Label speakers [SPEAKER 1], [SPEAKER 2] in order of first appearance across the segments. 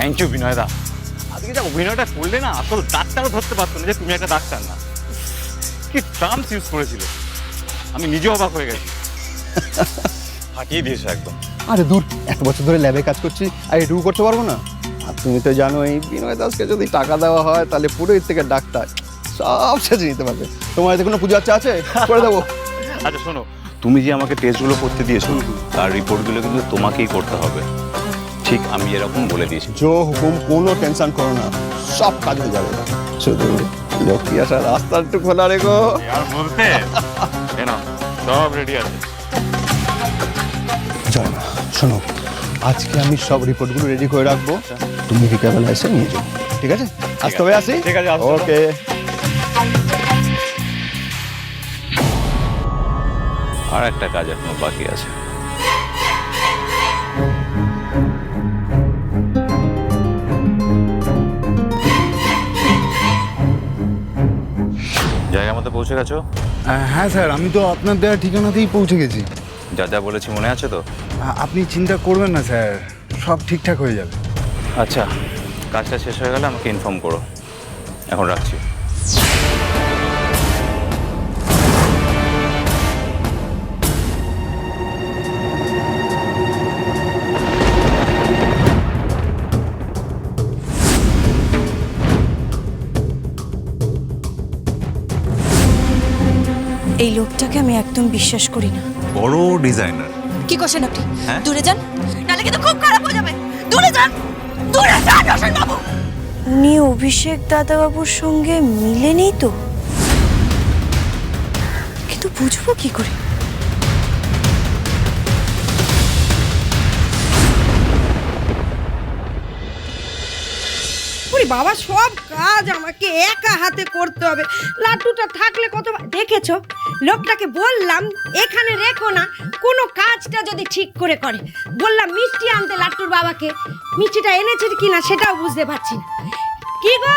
[SPEAKER 1] Thank you বিনয়দা আজকে যা অভিনয়টা করলে না আসল ডাক্তারও ধরতে পারতো না যে তুমি একটা ডাক্তার না। কি টার্মস ইউজ করেছিলে। আমি নিজে অবাক হয়ে গেছি। ফাটিয়ে দিয়েছ একদম।
[SPEAKER 2] আরে দূর এত বছর ধরে ল্যাবে কাজ করছি আর এটুকু করতে পারব না? আর তুমি তো জানো এই বিনয় দাসকে যদি টাকা দেওয়া হয় তাহলে পুরো এর থেকে ডাক্তার। সব সেজে নিতে পারবে। তোমার এতে কোনো পুজো আচ্ছা আছে? করে দেবো।
[SPEAKER 1] আচ্ছা শোনো। তুমি যে আমাকে টেস্টগুলো করতে দিয়েছ তার রিপোর্টগুলো কিন্তু তোমাকেই করতে হবে। ঠিক আমি এরকম বলে দিয়েছি।
[SPEAKER 2] জো হুকুম কোনো টেনশন করো না সব কাজ হয়ে যাবে। শুধু লক্ষ্মী আসার রাস্তা একটু খোলা রেখো।
[SPEAKER 1] আর বলতে কেন সব রেডি আছে।
[SPEAKER 2] চলো না শোনো আজকে আমি সব রিপোর্টগুলো রেডি করে রাখব। তুমি বিকালবেলা এসে নিয়ে যাও ঠিক আছে? আজ তবে আসি?
[SPEAKER 1] ঠিক আছে, আসো।
[SPEAKER 2] ওকে।
[SPEAKER 1] আর একটা কাজ এখনও বাকি আছে। পৌঁছে গেছো?
[SPEAKER 3] হ্যাঁ স্যার আমি তো আপনার দেওয়ার ঠিকানাতেই পৌঁছে গেছি।
[SPEAKER 1] যা যা বলেছি মনে আছে তো?
[SPEAKER 3] আপনি চিন্তা করবেন না স্যার সব ঠিকঠাক হয়ে যাবে।
[SPEAKER 1] আচ্ছা কাজটা শেষ হয়ে গেলে আমাকে ইনফর্ম করো। এখন রাখছি।
[SPEAKER 4] এই লোকটাকে আমি একদম বিশ্বাস করি না।
[SPEAKER 5] বড় ডিজাইনার।
[SPEAKER 4] কি করছেন আপনি?
[SPEAKER 5] হ্যাঁ?
[SPEAKER 4] দূরে যান। নাহলে কিন্তু খুব খারাপ হয়ে যাবে। দূরে যান। দূরে যান রোশন বাবু উনি অভিষেক দাদাবাবুর সঙ্গে মিলেনি তো। কিন্তু বুঝব কি করে?
[SPEAKER 6] ওরে বাবা, সব কাজ আমাকে একা হাতে করতে হবে। লাড্ডুটা থাকলে কত দেখেছ? লোকটাকে বললাম, এখানে রেখো না, কোনো কাজটা যদি ঠিক করে করে। বললাম, মিষ্টি আনতে লাট্টুর বাবাকে। মিষ্টিটা এনেছে কি না সেটাও বুঝতে পারছি না। কি গো?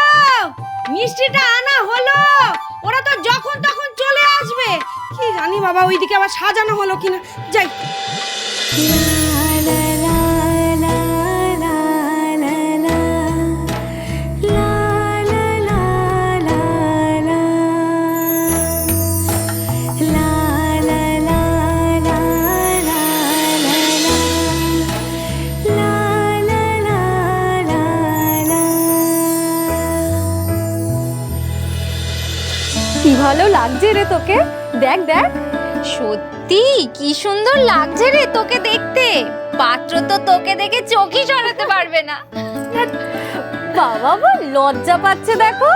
[SPEAKER 6] মিষ্টিটা আনা হলো? ওরা তো যখন তখন চলে আসবে। কি জানি বাবা, ওইদিকে আবার সাজানো হলো কিনা। যাই।
[SPEAKER 7] ভালো লাগছে রে তোকে? দেখ দেখ।
[SPEAKER 8] সত্যি? কি সুন্দর লাগছে রে তোকে দেখতে। পাত্র তো তোকে দেখে চোখই সরাতে পারবে না।
[SPEAKER 7] বাবা বল লজ্জা পাচ্ছে দেখো।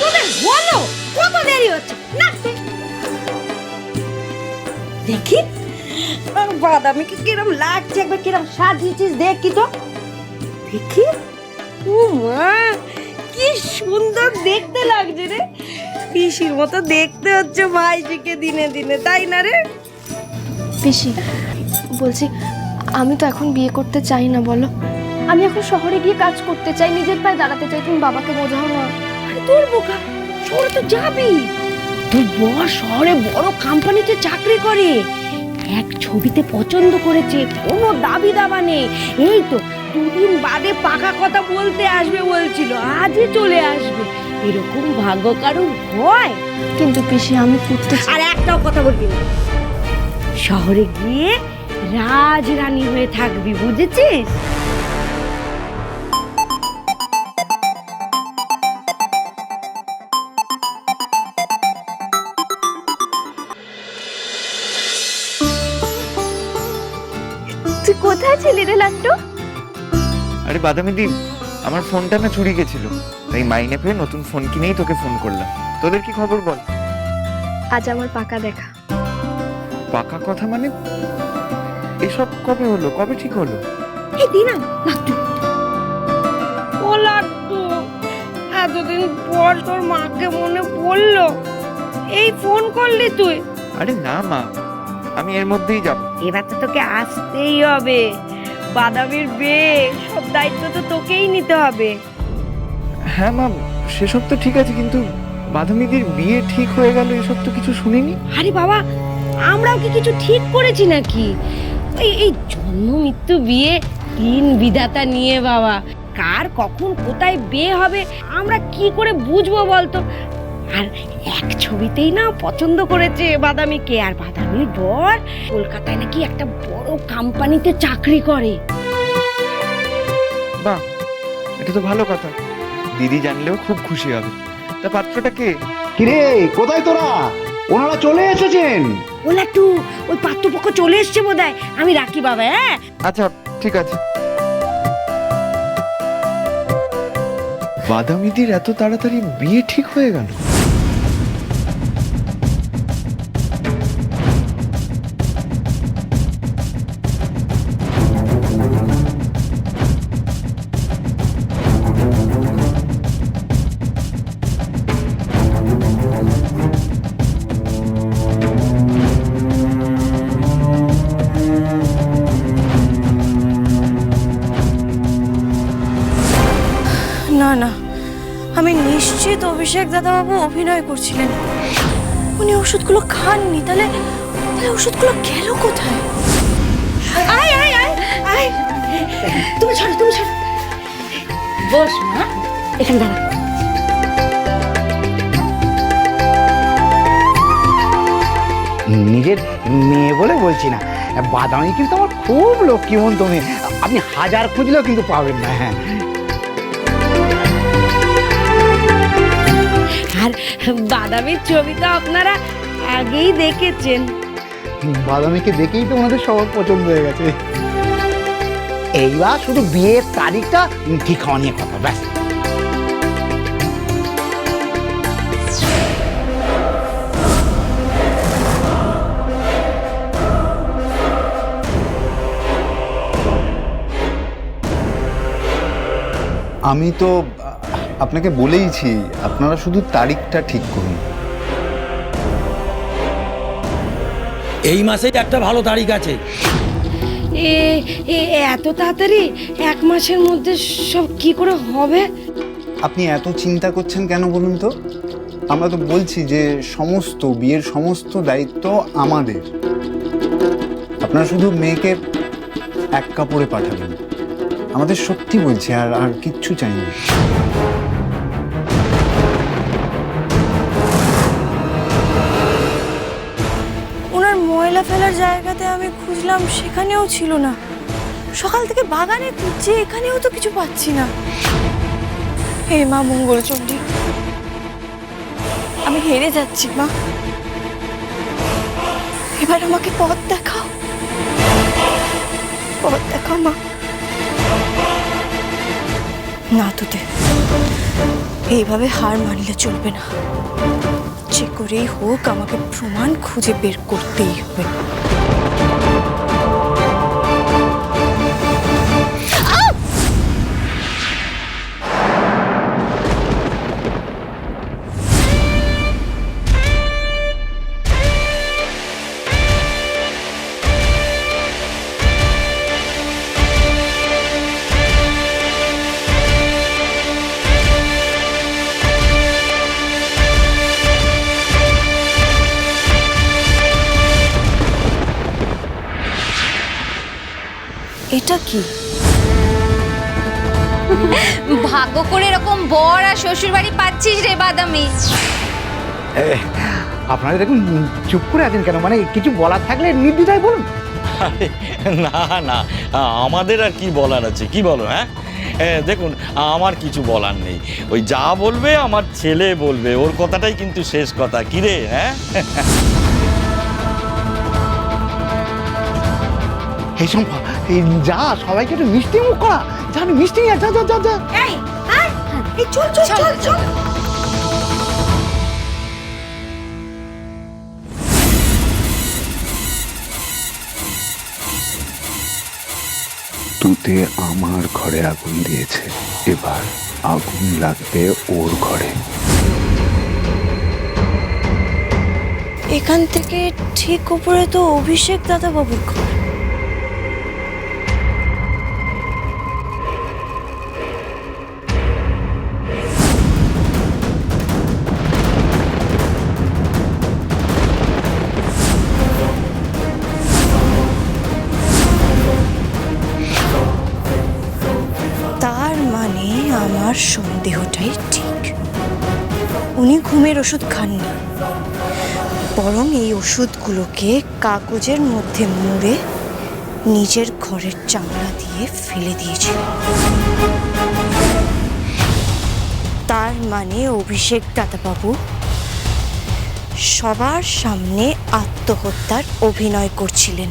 [SPEAKER 6] তোদের বলো কত দেরি হচ্ছে? দেখি বাদামিকে কিরম লাগছে একবার কিরম সাজিয়েছিস দেখি তো। দেখি। ও মা কি সুন্দর দেখতে লাগছে রে। পিসির মতো দেখতে হচ্ছে ভাইজিকে দিনে দিনে তাই না রে?
[SPEAKER 7] পিসি বলছি আমি তো এখন বিয়ে করতে চাই না বলো। আমি এখন শহরে গিয়ে কাজ করতে চাই নিজের পায়ে দাঁড়াতে চাই তুমি বাবাকে বোঝাও না।
[SPEAKER 6] আরে তোর বোকা শহরে তো যাবি। তোর বর শহরে বড় কোম্পানিতে চাকরি করে। এক ছবিতে পছন্দ করেছে কোনো দাবি দাবা নেই। এই তো দুদিন বাদে পাকা কথা বলতে আসবে বলছিল আজই চলে আসবে। এরকম ভাগ্য কারণ হয়?
[SPEAKER 7] কিন্তু পিসি আমি করতে
[SPEAKER 6] আর একটাও কথা বলবি না। শহরে গিয়ে রাজ রাজরানী হয়ে থাকবি বুঝেছিস?
[SPEAKER 7] তুই কোথায় ছিলি রে লাট্টু?
[SPEAKER 9] আরে বাদামিদি আমার ফোনটা না চুরি গেছিল। তাই মাইনে পেয়ে নতুন ফোন কিনেই তোকে ফোন করলাম। তোদের কি খবর বল?
[SPEAKER 7] আজ আমার পাকা দেখা।
[SPEAKER 9] পাকা কথা মানে? এসব কবে হলো? কবে ঠিক হলো?
[SPEAKER 6] এই দিনা লাট্টু ও লাট্টু এতদিন পর তোর মাকে মনে পড়ল। এই ফোন করলি তুই?
[SPEAKER 9] আরে না মা আমি এর মধ্যেই যাব।
[SPEAKER 6] এবার তো তোকে আসতেই হবে। বাদামের বিয়ে সব দায়িত্ব তো তোকেই নিতে হবে।
[SPEAKER 9] হ্যাঁ মা সেসব তো ঠিক আছে কিন্তু বাদামিদির বিয়ে ঠিক হয়ে গেল এসব তো কিছু শুনিনি।
[SPEAKER 6] আরে বাবা আমরাও কি কিছু ঠিক করেছি নাকি? এই এই জন্ম মৃত্যু বিয়ে তিন বিধাতা নিয়ে বাবা কার কখন কোথায় বিয়ে হবে আমরা কি করে বুঝব বলতো? আর এক ছবিতেই না পছন্দ করেছে বাদামিকে আর বাদামির বর কলকাতায় নাকি একটা বড় কোম্পানিতে চাকরি করে।
[SPEAKER 9] বাহ এটা তো ভালো কথা। দিদি জানলেও খুব খুশি হবে। তা পাত্রটা কে?
[SPEAKER 3] কিরে কোথায় তোরা? ওনারা চলে এসেছেন।
[SPEAKER 6] ও লাট্টু ওই পাত্রপক্ষ চলে এসছে বোধহয়। আমি রাখি বাবা হ্যাঁ?
[SPEAKER 9] আচ্ছা ঠিক আছে। বাদামিদির এত তাড়াতাড়ি বিয়ে ঠিক হয়ে গেল?
[SPEAKER 4] নিশ্চিত অভিষেক দাদাবাবু অভিনয় করছিলেন। উনি ওষুধগুলো খাননি তাহলে তাহলে ওষুধগুলো গেল কোথায়?
[SPEAKER 6] আয় আয় আয় আয়। তুমি ছাড়ো তুমি ছাড়ো। বস মা এখানে দাঁড়া।
[SPEAKER 5] নিজের মেয়ে বলে বলছি না বাদামি কিন্তু আমার খুব লক্ষ্মীমন্ত মেয়ে আপনি হাজার খুঁজলেও কিন্তু পাবেন না হ্যাঁ।
[SPEAKER 6] আর বাদামের ছবি তো আপনারা আগেই দেখেছেন।
[SPEAKER 5] বাদামিকে দেখেই তো ওনাদের সবার পছন্দ হয়ে গেছে। এইবার শুধু বিয়ের তারিখটা ঠিক হওয়া নিয়ে কথা, ব্যাস।
[SPEAKER 2] আমি তো আপনাকে বলেইছি আপনারা শুধু তারিখটা ঠিক করুন।
[SPEAKER 10] এই মাসেই একটা ভালো তারিখ আছে।
[SPEAKER 6] এ এ এত তাড়াতাড়ি? এক মাসের মধ্যে সব কি করে হবে?
[SPEAKER 2] আপনি এত চিন্তা করছেন কেন বলুন তো? আমরা তো বলছি যে সমস্ত বিয়ের সমস্ত দায়িত্ব আমাদের। আপনারা শুধু মেয়েকে এক কাপড়ে পাঠাবেন। আমাদের সত্যি বলছি আর আর কিচ্ছু চাই না।
[SPEAKER 4] ফেলার জায়গাতে আমি খুঁজলাম সেখানেও ছিল না। সকাল থেকে বাগানে খুঁজছি, এখানেও তো কিছু পাচ্ছি না। হে মা মঙ্গল চণ্ডী আমি হেরে যাচ্ছি মা। এবার আমাকে পথ দেখাও। পথ দেখাও মা। না তোতে, এইভাবে হার মানলে চলবে না। যে করেই হোক আমাকে প্রমাণ খুঁজে বের করতেই হবে। এটা কি?
[SPEAKER 8] ভাগ্য করে এরকম বর আর শ্বশুর বাড়ি পাচ্ছিস রে বাদামি।
[SPEAKER 5] এ, আপনারা দেখুন চুপ করে আছেন কেন? মানে কিছু বলার থাকলে নির্দ্বিধায় বলুন।
[SPEAKER 10] না না আমাদের আর কি বলার আছে? কি বলো হ্যাঁ? দেখুন আমার কিছু বলার নেই। ওই যা বলবে আমার ছেলে বলবে। ওর কথাটাই কিন্তু শেষ কথা। কি রে হ্যাঁ?
[SPEAKER 5] এই সম্পা এই যা সবাইকে একটু মিষ্টি মুখ করা। জানি মিষ্টি নিয়ে যা যা যা যা।
[SPEAKER 6] এই আয় এই চল চল চল চল
[SPEAKER 3] তুতে আমার ঘরে আগুন দিয়েছে। এবার আগুন লাগবে ওর ঘরে।
[SPEAKER 4] এখান থেকে ঠিক উপরে তো অভিষেক দাদা বাবুর ঘর। ঘুমের ওষুধ খাননি। বরং এই ওষুধগুলোকে কাগজের মধ্যে মুড়ে নিজের ঘরের চামড়া দিয়ে ফেলে দিয়েছিলেন তার মানে অভিষেক দাদাবাবু, সবার সামনে আত্মহত্যার অভিনয় করছিলেন।